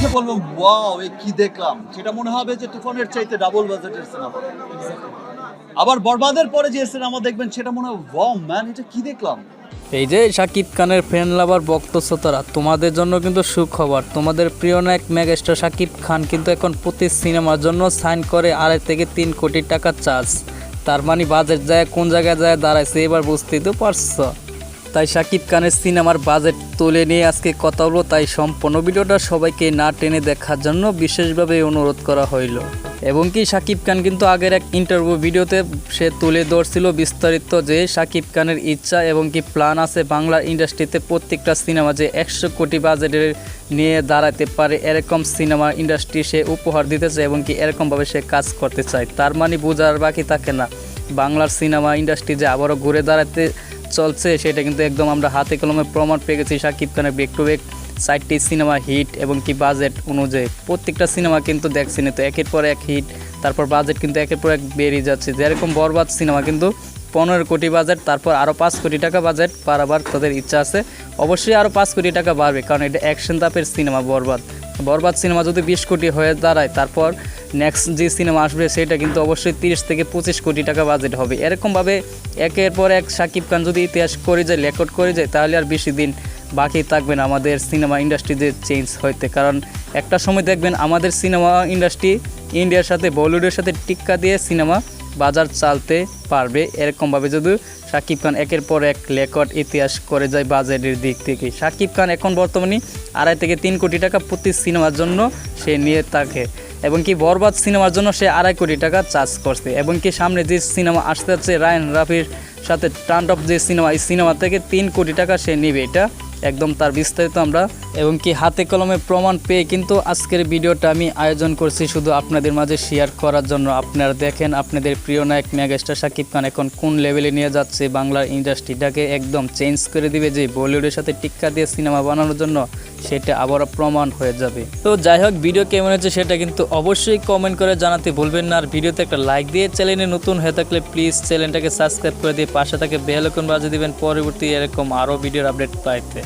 দেখে বলব? ওয়াও, এ কি দেখলাম। সেটা মনে হবে যে তুফানের চাইতে ডাবল বাজেটের সিনেমা আবার বরবাদের পরে যে সিনেমা দেখবেন, সেটা মনে হবে ওয়াও ম্যান এটা কি দেখলাম? এই যে শাকিব খানের ফ্যান লাভার ভক্ত শ্রোতারা তোমাদের জন্য কিন্তু সুখবর। তোমাদের প্রিয় নায়ক মেগাস্টার শাকিব খান কিন্তু এখন প্রতি সিনেমার জন্য সাইন করে আড়াই থেকে তিন কোটি টাকা চার্জ তার মানে বাজেট যায় কোন জায়গায় যায় দাঁড়াইছে, এবার বুঝতেই তো পারছ। তাই শাকিব খানের সিনেমার বাজেট তুলে নিয়ে আজকে কথা হলো, তাই সম্পূর্ণ ভিডিওটা সবাইকে না টেনে দেখার জন্য বিশেষভাবে অনুরোধ করা হইল। এবং কি শাকিব খান কিন্তু আগের এক ইন্টারভিউ ভিডিওতে সে তুলে ধরছিল বিস্তারিত যে শাকিব খানের ইচ্ছা এবং কি প্ল্যান আছে বাংলা ইন্ডাস্ট্রিতে প্রত্যেকটা সিনেমা যে একশো কোটি বাজেটের নিয়ে দাঁড়াতে পারে, এরকম সিনেমা ইন্ডাস্ট্রি সে উপহার দিতে চায় এবং কি এরকমভাবে সে কাজ করতে চায়। তার মানে বোঝার বাকি থাকে না। বাংলার সিনেমা ইন্ডাস্ট্রি যে আবারও ঘুরে দাঁড়াতে চলছে, সেটা কিন্তু একদম আমরা হাতে কলমে প্রমাণ পেয়ে গেছি। শাকিব খানের ব্যাক টু ব্যাক সাইটটি সিনেমা হিট এবং কি বাজেট অনুযায়ী। প্রত্যেকটা সিনেমা কিন্তু দেখছি না তো, একের পর এক হিট তারপর বাজেট কিন্তু একের পর এক বেরিয়ে যাচ্ছে। যেরকম বরবাদ সিনেমা কিন্তু পনেরো কোটি বাজেট, তারপর আরও পাঁচ কোটি টাকা বাজেট বাড়াবার তাদের ইচ্ছা আছে। অবশ্যই আরও পাঁচ কোটি টাকা বাড়বে, কারণ এটা অ্যাকশন তাপের সিনেমা বরবাদ। বরবাদ সিনেমা যদি বিশ কোটি হয়ে দাঁড়ায়, তারপর নেক্সট যে সিনেমা আসবে, সেটা কিন্তু অবশ্যই তিরিশ থেকে পঁচিশ কোটি টাকা বাজেট হবে। এরকমভাবে একের পর এক শাকিব খান যদি ইতিহাস করে যায়, রেকর্ড করে যায়, তাহলে আর বেশি দিন বাকি থাকবে না আমাদের সিনেমা ইন্ডাস্ট্রিতে চেঞ্জ হইতে। কারণ একটা সময় দেখবেন আমাদের সিনেমা ইন্ডাস্ট্রি ইন্ডিয়ার সাথে, বলিউডের সাথে টিক্কা দিয়ে সিনেমা বাজার চালতে পারবে। এরকমভাবে যদি শাকিব খান একের পর এক রেকর্ড ইতিহাস করে যায় বাজেটের দিক থেকে। শাকিব খান এখন বর্তমানে আড়াই থেকে তিন কোটি টাকা প্রতি সিনেমার জন্য সে নিয়ে থাকে এবং কি বরবাদ সিনেমার জন্য সে আড়াই কোটি টাকা চার্জ করছে এবং কি সামনে যে সিনেমা আসতে যাচ্ছে রায়ন রাফির সাথে টান্ড অফ যে সিনেমা, এই সিনেমা থেকে তিন কোটি টাকা সে নেবে। এটা একদম তার বিস্তারিত আমরা, এবং কি হাতে কলমে প্রমাণ পেয়ে কিন্তু আজকের ভিডিওটা আমি আয়োজন করছি শুধু আপনাদের মাঝে শেয়ার করার জন্য। আপনারা দেখেন, আপনাদের প্রিয় নায়ক মেগাস্টার শাকিব খান এখন কোন লেভেলে নিয়ে যাচ্ছে বাংলার ইন্ডাস্ট্রিটাকে একদম চেঞ্জ করে দিবে যে বলিউডের সাথে টিক্কা দিয়ে সিনেমা বানানোর জন্য সেটা আবারও প্রমাণ হয়ে যাবে। তো যাই হোক ভিডিও কেমন হয়েছে সেটা কিন্তু অবশ্যই কমেন্ট করে জানাতে ভুলবেন না। আর ভিডিওতে একটা লাইক দিয়ে চ্যানেলে নতুন হয়ে থাকলে প্লিজ চ্যানেলটাকে সাবস্ক্রাইব করে দিয়ে পাশে থাকে বেল আইকন বাজিয়ে দিবেন। পরবর্তী এরকম আরও ভিডিওর আপডেট পাইতে।